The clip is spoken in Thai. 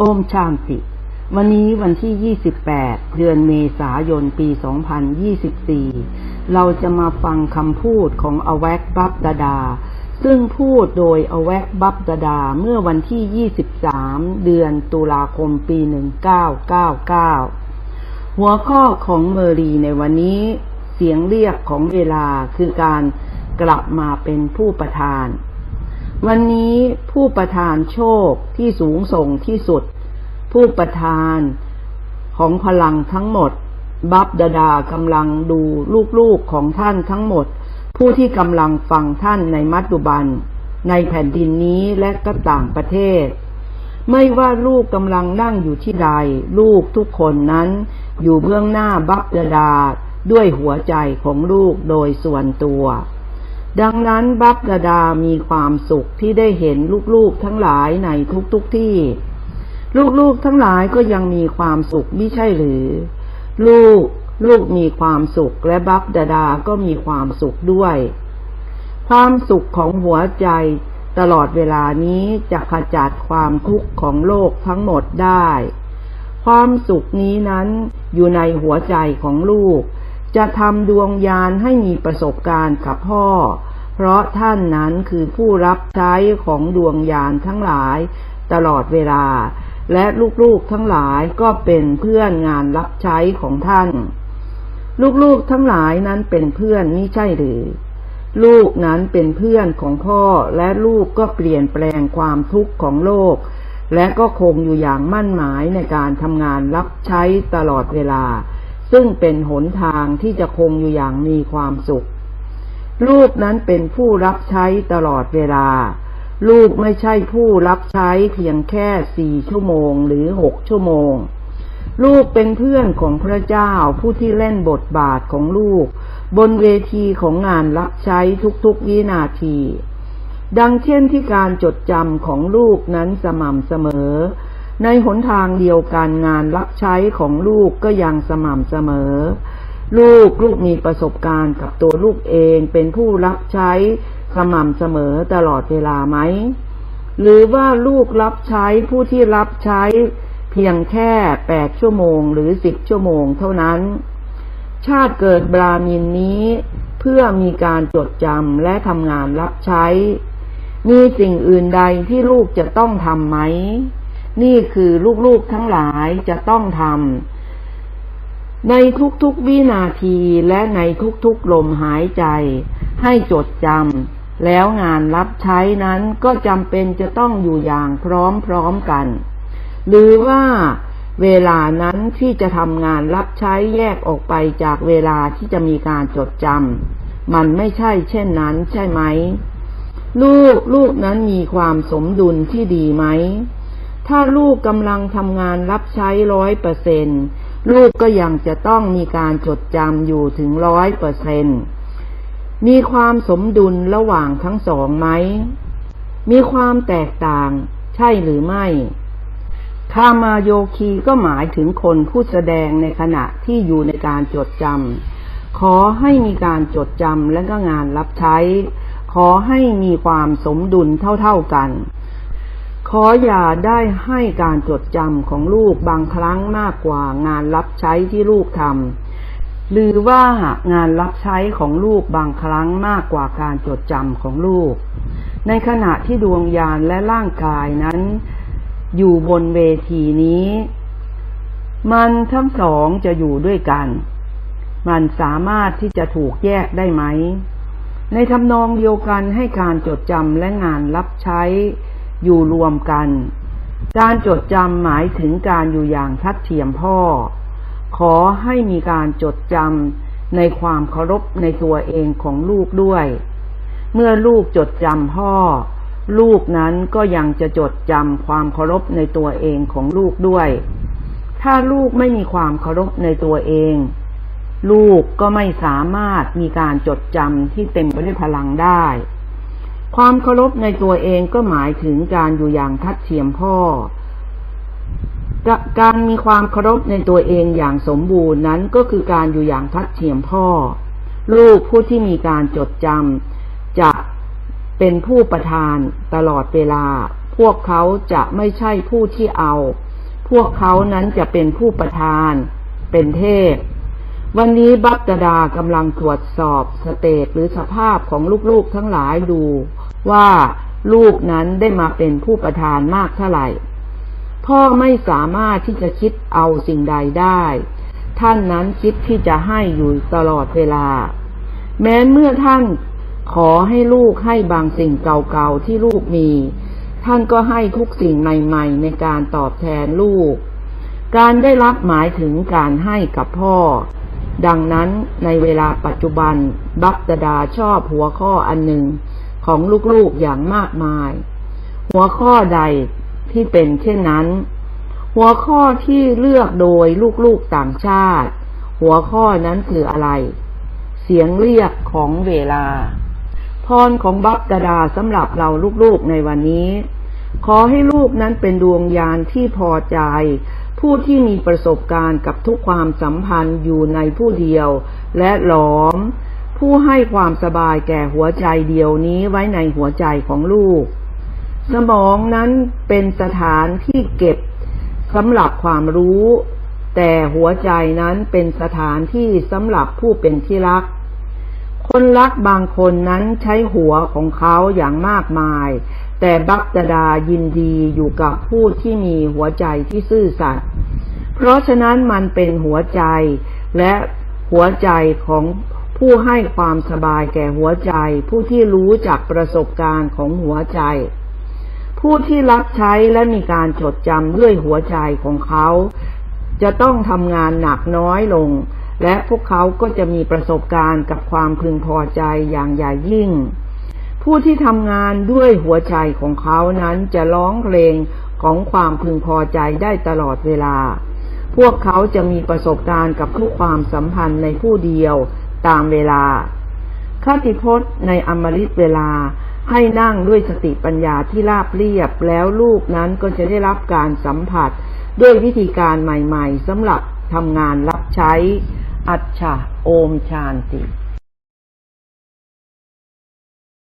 โอมชามติ วันนี้วันที่ 28 เดือนเมษายน ปี 2024 เราจะมาฟังคำพูดของอแวกบับดาดา ซึ่งพูดโดยอแวกบับดาดาเมื่อวันที่ 23 เดือนตุลาคมปี 1999 หัวข้อของเมอรีในวันนี้ เสียงเรียกของเวลาคือการกลับมาเป็นผู้ประทาน วันนี้ผู้ประทานโชคที่สูงส่งที่สุด ผู้ประทานของพลังทั้งหมด บับดาดากำลังดูลูกๆของท่านทั้งหมด ผู้ที่กำลังฟังท่านในมัจจุบัน ในแผ่นดินนี้และก็ต่างประเทศ ไม่ว่าลูกกำลังนั่งอยู่ที่ใด ลูกทุกคนนั้น อยู่เบื้องหน้าบับดาดาด้วยหัวใจของลูกโดยส่วนตัว ดังนั้นบับดาดามีความสุขที่ได้เห็นลูกๆทั้งหลายในทุกๆทที่ ลูกๆทั้งหลายก็ยังมีความสุขไม่ใช่หรือ ลูกลูกมีความสุขและบับดาดาก็มีความสุขด้วย ความสุขของหัวใจตลอดเวลานี้จะขจัดความทุกข์ของโลกทั้งหมดได้ ความสุขนี้นั้นอยู่ในหัวใจของลูก จะทำดวงยานให้มีประสบการณ์กับพ่อ เพราะท่านนั้นคือผู้รับใช้ของดวงยานทั้งหลายตลอดเวลา และลูกๆทั้งหลายก็เป็นเพื่อนงานรับใช้ของท่าน ลูกๆทั้งหลายนั้นเป็นเพื่อนนี่ใช่หรือ ลูกนั้นเป็นเพื่อนของพ่อและลูกก็เปลี่ยนแปลงความทุกข์ของโลก และก็คงอยู่อย่างมั่นหมายในการทำงานรับใช้ตลอดเวลา ซึ่งเป็นหนทางที่จะคงอยู่อย่างมีความสุข ลูกนั้นเป็นผู้รับใช้ตลอดเวลา ลูกไม่ใช่ผู้รับใช้เพียงแค่สี่ชั่วโมงหรือหกชั่วโมง ลูกเป็นเพื่อนของพระเจ้าผู้ที่เล่นบทบาทของลูก บนเวทีของงานรับใช้ทุกๆวินาที ดังเช่นที่การจดจำของลูกนั้นสม่ำเสมอ ในหนทางเดียวกันงานรับใช้ของลูกก็ยังสม่ำเสมอ ลูกลูกมีประสบการณ์กับตัวลูกเองเป็นผู้รับใช้สม่ำเสมอตลอดเวลาไหม หรือว่าลูกรับใช้ผู้ที่รับใช้เพียงแค่แปดชั่วโมงหรือสิบชั่วโมงเท่านั้น ชาติเกิดบรามินนี้เพื่อมีการจดจำและทำงานรับใช้ มีสิ่งอื่นใดที่ลูกจะต้องทำไหม นี่คือลูกๆทั้งหลายจะต้องทำ ในทุกๆวินาทีและในทุกๆลมหายใจ ให้จดจำแล้วงานรับใช้นั้นก็จำเป็นจะต้องอยู่อย่างพร้อมๆกัน หรือว่าเวลานั้นที่จะทำงานรับใช้แยกออกไปจากเวลาที่จะมีการจดจำมันไม่ใช่เช่นนั้นใช่ไหม ลูกลูกนั้นมีความสมดุลที่ดีไหม ถ้าลูกกำลังทำงานรับใช้ร้อยเปอร์เซ็นต์ ลูกก็ยังจะต้องมีการจดจำอยู่ถึงร้อยเปอร์เซนมีความสมดุลระหว่างทั้งสองไหม มีความแตกต่างใช่หรือไม่คามาโยคีก็หมายถึงคนผู้แสดงในขณะที่อยู่ในการจดจำ ขอให้มีการจดจำและก็งานรับใช้ ขอให้มีความสมดุลเท่าๆกัน ขออย่าได้ให้การจดจำของลูกบางครั้งมากกว่างานรับใช้ที่ลูกทำหรือว่างานรับใช้ของลูกบางครั้งมากกว่าการจดจำของลูก ในขณะที่ดวงญาณและร่างกายนั้น อยู่บนเวทีนี้ มันทั้งสองจะอยู่ด้วยกัน มันสามารถที่จะถูกแยกได้ไหม ในทำนองเดียวกันให้การจดจำและงานรับใช้ อยู่รวมกัน การจดจำหมายถึงการอยู่อย่างทัดเทียมพ่อ ขอให้มีการจดจำในความเคารพในตัวเองของลูกด้วย เมื่อลูกจดจำพ่อ ลูกนั้นก็ยังจะจดจำความเคารพในตัวเองของลูกด้วย ถ้าลูกไม่มีความเคารพในตัวเอง ลูกก็ไม่สามารถมีการจดจำที่เต็มไปด้วยพลังได้ ความเคารพในตัวเองก็หมายถึงการอยู่อย่างทัดเทียมพ่อ การมีความเคารพในตัวเองอย่างสมบูรณ์นั้นก็คือการอยู่อย่างทัดเทียมพ่อ ลูกผู้ที่มีการจดจำจะเป็นผู้ประทานตลอดเวลา พวกเขาจะไม่ใช่ผู้ที่เอา พวกเขานั้นจะเป็นผู้ประทาน เป็นเทพ วันนี้บัพตดากำลังตรวจสอบสเตตหรือสภาพของลูกๆทั้งหลายดูว่าลูกนั้นได้มาเป็นผู้ประทานมากเท่าไหร่ พ่อไม่สามารถที่จะคิดเอาสิ่งใดได้ ท่านนั้นคิดที่จะให้อยู่ตลอดเวลา แม้เมื่อท่านขอให้ลูกให้บางสิ่งเก่าๆที่ลูกมี ท่านก็ให้ทุกสิ่งใหม่ๆ ในการตอบแทนลูก การได้รับหมายถึงการให้กับพ่อ ดังนั้นในเวลาปัจจุบันบัพตดาชอบหัวข้ออันหนึ่งของลูกๆอย่างมากมาย หัวข้อใดที่เป็นเช่นนั้น หัวข้อที่เลือกโดยลูกๆต่างชาติ หัวข้อนั้นคืออะไร เสียงเรียกของเวลา พรของบัพตดาสำหรับเราลูกๆในวันนี้ ขอให้ลูกนั้นเป็นดวงยานที่พอใจ ผู้ที่มีประสบการณ์กับทุกความสัมพันธ์อยู่ในผู้เดียว และหลอม ผู้ให้ความสบายแก่หัวใจเดียวนี้ไว้ในหัวใจของลูก สมองนั้นเป็นสถานที่เก็บสำหรับความรู้ แต่หัวใจนั้นเป็นสถานที่สำหรับผู้เป็นที่รัก คนรักบางคนนั้นใช้หัวของเขาอย่างมากมาย แต่บักตดายินดีอยู่กับผู้ที่มีหัวใจที่ซื่อสัตย์ เพราะฉะนั้นมันเป็นหัวใจและหัวใจของผู้ให้ความสบายแก่หัวใจ ผู้ที่รู้จากประสบการณ์ของหัวใจ ผู้ที่รับใช้และมีการจดจำด้วยหัวใจของเขา จะต้องทำงานหนักน้อยลง และพวกเขาก็จะมีประสบการณ์กับความพึงพอใจอย่างใหญ่ยิ่ง ผู้ที่ทำงานด้วยหัวใจของเขานั้นจะร้องเพลงของความพึงพอใจได้ตลอดเวลา พวกเขาจะมีประสบการณ์กับทุกความสัมพันธ์ในผู้เดียวตามเวลาคติพจน์ในอมฤตเวลาให้นั่งด้วยสติปัญญาที่ราบเรียบแล้วลูกนั้นก็จะได้รับการสัมผัสด้วยวิธีการใหม่ๆสำหรับทำงานรับใช้ อัจฉาโอมชานติ